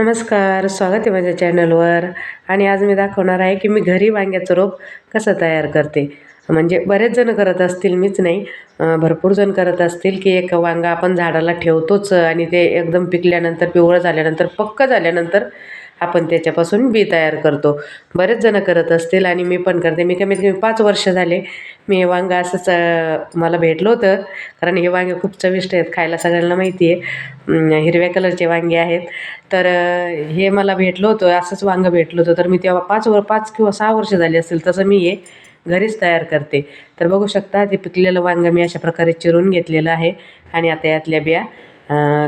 नमस्कार स्वागत आहे माझ्या चॅनलवर. आणि आज मी दाखवणार आहे की मी घरी वांग्याचं रोप कसं तयार करते. म्हणजे बरेच जण करत असतील मीच नाही. भरपूर जण करत असतील की एक वांगा आपण झाडाला ठेवतोच आणि ते एकदम पिकल्यानंतर पिवळं झाल्यानंतर पक्क झाल्यानंतर आपण त्याच्यापासून बी तयार करतो. बरेच जणं करत असतील आणि मी पण करते. मी कमीत कमी पाच वर्ष झाले. मी हे वांगा असंच मला भेटलं होतं. कारण हे वांगे खूप चविष्ट आहेत खायला सगळ्यांना माहिती आहे. हिरव्या कलरचे वांगे आहेत. तर हे मला भेटलं होतं असंच वांगं भेटलं होतं. तर मी तेव्हा पाच वर पाच किंवा सहा वर्ष झाली असतील तसं मी हे घरीच तयार करते. तर बघू शकता ते पिकलेलं वांगं मी अशा प्रकारे चिरून घेतलेलं आहे. आणि आता यातल्या बिया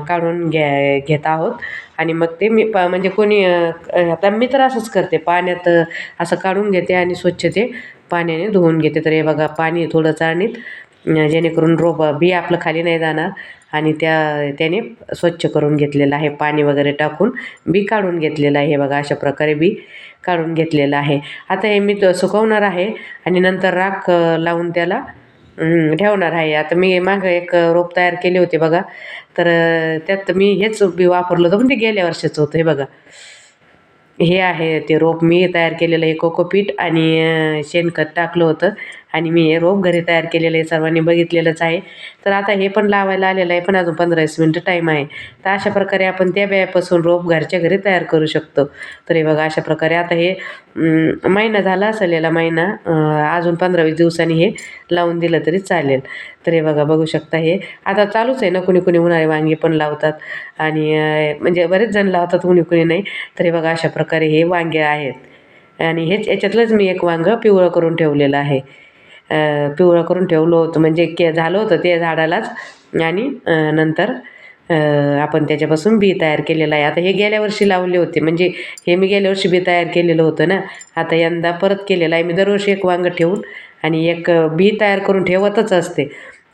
काढून घ्या घेत आहोत. आणि मग ते मी प म्हणजे कोणी आता मी तर असंच करते. पाण्यात असं काढून घेते आणि स्वच्छ ते पाण्याने धुवून घेते. तर हे बघा पाणी थोडं चाळणीत जेणेकरून रोप बी आपलं खाली नाही जाणार. आणि त्या त्याने स्वच्छ करून घेतलेलं आहे. पाणी वगैरे टाकून बी काढून घेतलेलं आहे. हे बघा अशा प्रकारे बी काढून घेतलेलं आहे. आता हे मी सुकवणार आहे. आणि नंतर राख लावून त्याला ठेवणार आहे. आता मी मागं एक रोप तयार केले होते बघा. तर त्यात मी हेच बी वापरलं होतं. पण ते गेल्या वर्षाचं होतं हे बघा. हे आहे ते रोप. मी तयार केलेलं आहे कोकोपीट आणि शेणखत टाकलं होतं. आणि मी हे रोप घरी तयार केलेलं आहे सर्वांनी बघितलेलंच आहे. तर आता हे पण लावायला आलेलं आहे पण अजून पंधरावीस मिनटं टाईम आहे. तर अशा प्रकारे आपण त्या बियापासून रोप घरच्या घरी तयार करू शकतो. तर हे बघा अशा प्रकारे आता हे महिना झाला असेल याला महिना अजून पंधरा वीस दिवसांनी हे लावून दिलं तरी चालेल. तर हे बघा बघू शकता हे. आता चालूच आहे ना कुणी कुणी उन्हाळी वांगी पण लावतात. आणि म्हणजे बरेच जण लावतात कुणी कुणी नाही. तर हे बघा अशा प्रकारे हे वांगे आहेत. आणि हेच याच्यातलंच मी एक वांगं पिवळं करून ठेवलेलं आहे. पिवळं करून ठेवलं होतं. म्हणजे के झालं होतं ते झाडालाच. आणि नंतर आपण त्याच्यापासून बी तयार केलेलं आहे. आता हे गेल्या वर्षी लावले होते. म्हणजे हे मी गेल्या वर्षी बी तयार केलेलं होतं ना. आता यंदा परत केलेलं आहे. मी दरवर्षी एक वांगं ठेवून आणि एक बी तयार करून ठेवतच असते.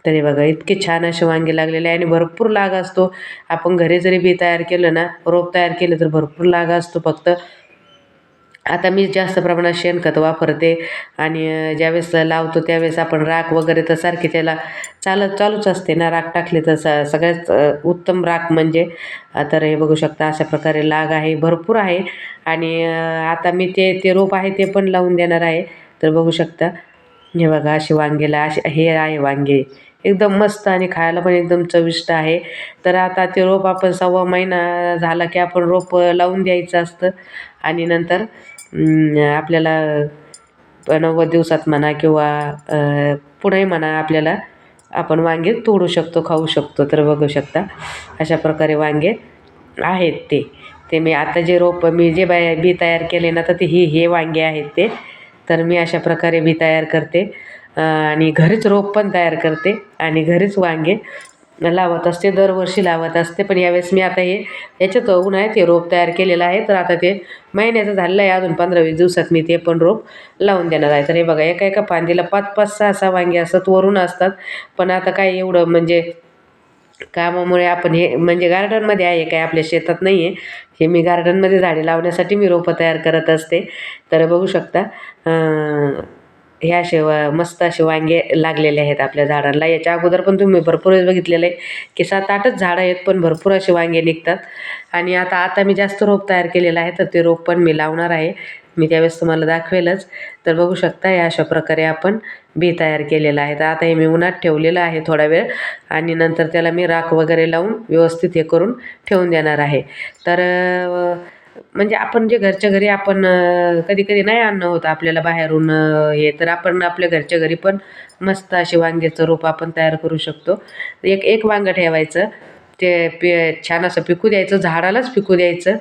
तरी बघा इतके छान असे वांगे लागलेले आहे आणि भरपूर लाग असतो. आपण घरी जरी बी तयार केलं ना रोप तयार केलं तर भरपूर लाग असतो फक्त. आता मी जास्त प्रमाणात शेणखत वापरते आणि ज्यावेळेस लावतो त्यावेळेस आपण राख वगैरे तर सारखी त्याला चालत चालूच असते ना राख टाकली तर स सगळ्यात उत्तम राख म्हणजे तर हे बघू शकता अशा प्रकारे लाग आहे भरपूर आहे आणि आता मी ते ते रोप आहे ते पण लावून देणार आहे. तर बघू शकता हे बघा अशी वांगेला असे हे आहे वांगे. एकदम मस्त आणि खायला पण एकदम चविष्ट आहे. तर आता ते रोप आपण सव्वा महिना झाला की आपण रोप लावून द्यायचं असतं आणि नंतर आपल्याला नव्वद दिवसात म्हणा किंवा पुढेही म्हणा आपल्याला आपण वांगे तोडू शकतो खाऊ शकतो तर बघू शकता. अशा प्रकारे वांगे आहेत ते. ते मी आता जे रोप मी जे बाय बी तयार केले ना तर ते ही हे वांगे आहेत ते. तर मी अशा प्रकारे बी तयार करते. आणि घरीच रोप पण तयार करते आणि घरीच वांगे लावत असते दरवर्षी लावत असते. पण यावेळेस मी आता हे याच्यात उन्हाळ्यात हे रोप तयार केलेलं आहे. तर आता ते महिन्याचं झालेलं आहे. अजून पंधरा वीस दिवसात मी ते पण रोप लावून देणार आहे. तर हे बघा एका एका फांदीला पाच पाच सहा सहा वांगे असतात वरून असतात. पण आता काय एवढं म्हणजे कामामुळे आपण हे म्हणजे गार्डनमध्ये आहे काय आपल्या शेतात नाही आहे. हे मी गार्डनमध्ये झाडे लावण्यासाठी मी रोपं तयार करत असते. तर बघू शकता ह्या हे असे मस्त असे वांगे लागलेले आहेत आपल्या झाडांना. याच्या अगोदर पण तुम्ही भरपूर वेळेस बघितलेलं आहे की सात आठच झाडं आहेत पण भरपूर असे वांगे निघतात. आणि आता आता मी जास्त रोप तयार केलेलं आहे तर ते रोप पण मी लावणार आहे. मी त्यावेळेस तुम्हाला दाखवेलच. तर बघू शकता या अशा प्रकारे आपण बी तयार केलेलं आहे. तर आता हे मी उन्हात ठेवलेलं आहे थोडा वेळ. आणि नंतर त्याला मी राख वगैरे लावून व्यवस्थित हे करून ठेवून देणार आहे. तर म्हणजे आपण जे घरच्या घरी आपण कधी कधी नाही आणणं होतं आपल्याला बाहेरून हे तर आपण आपल्या घरच्या घरी पण मस्त असे वांग्याचं रोप आपण तयार करू शकतो. एक एक वांगं ठेवायचं. ते पि छान असं पिकू द्यायचं झाडालाच पिकू द्यायचं.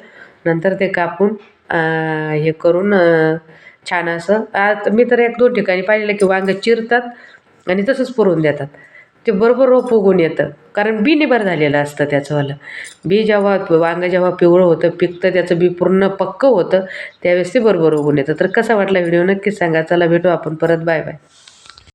नंतर ते कापून हे करून छान असं आता मी तर एक दोन ठिकाणी पाहिलेलं की वांगं चिरतात आणि तसंच पुरवून देतात. ते बरोबर रोप उगून येतं. कारण बी निबर झालेलं असतं त्याचंवालं. बी जेव्हा वांगं जेव्हा पिवळं होतं पिकतं त्याचं बी पूर्ण पक्कं होतं त्यावेळेस ते बरोबर उगून येतं. तर कसा वाटला व्हिडिओ? नक्कीच सांगा. चला भेटू आपण परत. Bye bye.